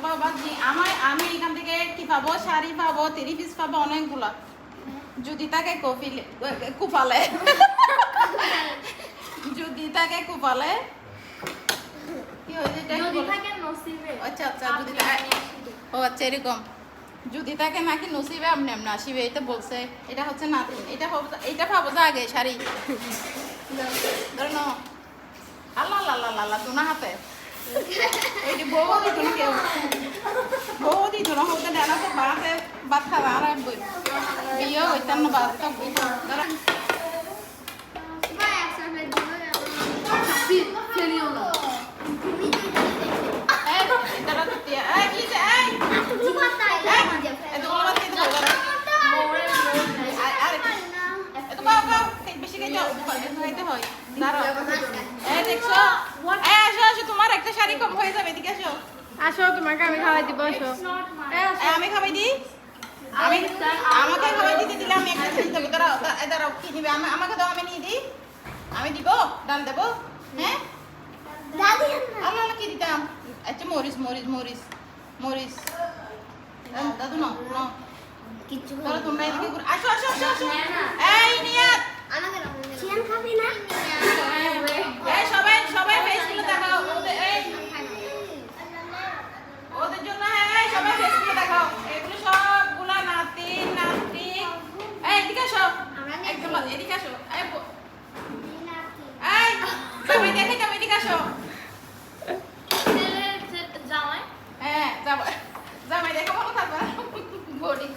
জি আমার আমি এখান থেকে কি পাবো? শাড়ি পাবো থ্রি পিস পাবো অনেকগুলা। যদি তাকে কপিলে কুপালে যদি তাকে কুপালে কি হয়েছে আচ্ছা আচ্ছা যদি ও আচ্ছা এরকম। যদি তাকে নাকি নসিবে আপনি আসিবে এটা বলছে। এটা হচ্ছে নাতিন। এটা এটা পাবো যা আগে শাড়ি। আল্লাহ আল্লাহ আল্লাহ আল্লাহ দুনা হাতে। এইটি বউ দিত না কেউ বউ দিত না হতে ডানা তো বাড়াতে খাওয়া আর বই বিয়ে হইতেন না তো বই ধরো ফেলিও না এই এটা তো তিয়া এই কি যে এই এতগুলো বাদ দিয়ে দেবো ধরো আর আর এত কাও কাও বেশি খাইতে হয় দাঁড়াও এই দেখছ একটা শাড়ি কম হয়ে যাবে এদিকে আসো। আসো তোমাকে আমি খাওয়াই দিব আসো। আমি খাওয়াই দিই? আমি আমাকে খাওয়াই দিতে দিলে আমি একটা জিনিস দেবো দাঁড়াও দাঁড়াও কি দিবে আমাকে দাও আমি নিয়ে দিই। আমি দিব ডাল দেবো হ্যাঁ? আল্লাহ আল্লাহ কি দিতাম? আচ্ছা মরিস মরিস মরিস মরিস দাদু- দাদু নাও নাও। ধরো তোমরা এদিকে আসো আসো আসো আসো। এই নিয়াত! এই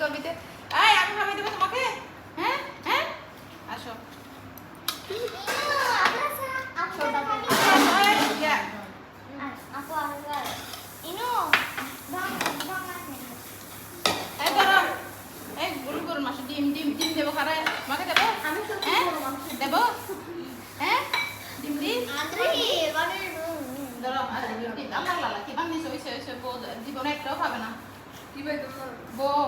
করবিতে এই আমি ভাবি দেবো তোমাকে। হ্যাঁ? হ্যাঁ? আসো। ডিম ডিম ডিম দেবো খারে মাকে দেবো? হ্যাঁ? দেবো হ্যাঁ? ডিম ডিম? ধরো আল্লাহ আল্লাহ কি বানিয়েছো? ওইসে ওইসে জীবনে একটাও খাবে না। বউ।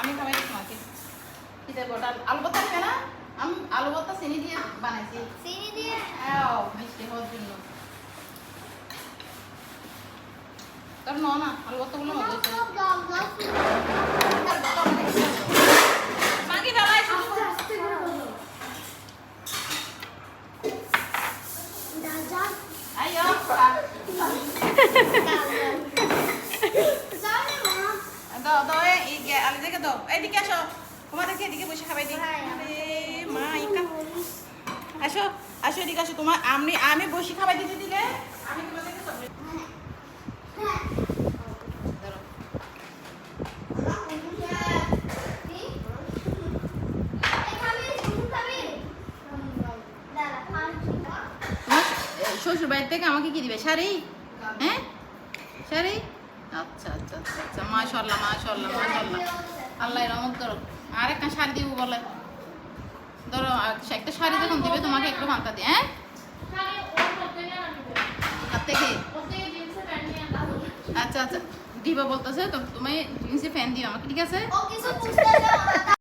আমি খাবাই তোমাকে দেবো ডাল আলু ভর্তা দিবে না আমি আলু ভর্তা চিনি দিয়ে বানাইছি আও, মিষ্টি হওয়ার জন্য তোর ন আলু ভর্তাগুলো মজা হয়েছে মাগি দাঁড়াই শুধু আইও দাও দাও এই এই গে- আলু দেখে দাও। এইদিকে আসো। তোমাদেরকে এদিকে বসে খাবাই দিই। মা ইকা আসো আসো এদিকে আসো। তোমার আমি আমি বসে খাবাই দিতে দিলে আমি তোমাদেরকে শ্বশুর বাড়ি থেকে আমাকে কি দিবে? শাড়ি? হ্যাঁ? শাড়ি? আচ্ছা আচ্ছা আচ্ছা আচ্ছা। মাশাল্লাহ মাশাল্লাহ মাশাল্লাহ। আল্লাহ রহমত ধরো আর একটা শাড়ি দিব বলে। ধরো একটা শাড়ি যখন দিবে, তোমাকে একটু মান্তা দিয়ে হ্যাঁ? আচ্ছা আচ্ছা। দিবা বলতেছে, তো তুমি জিন্সে ফ্যান দিও আমাকে, ঠিক আছে?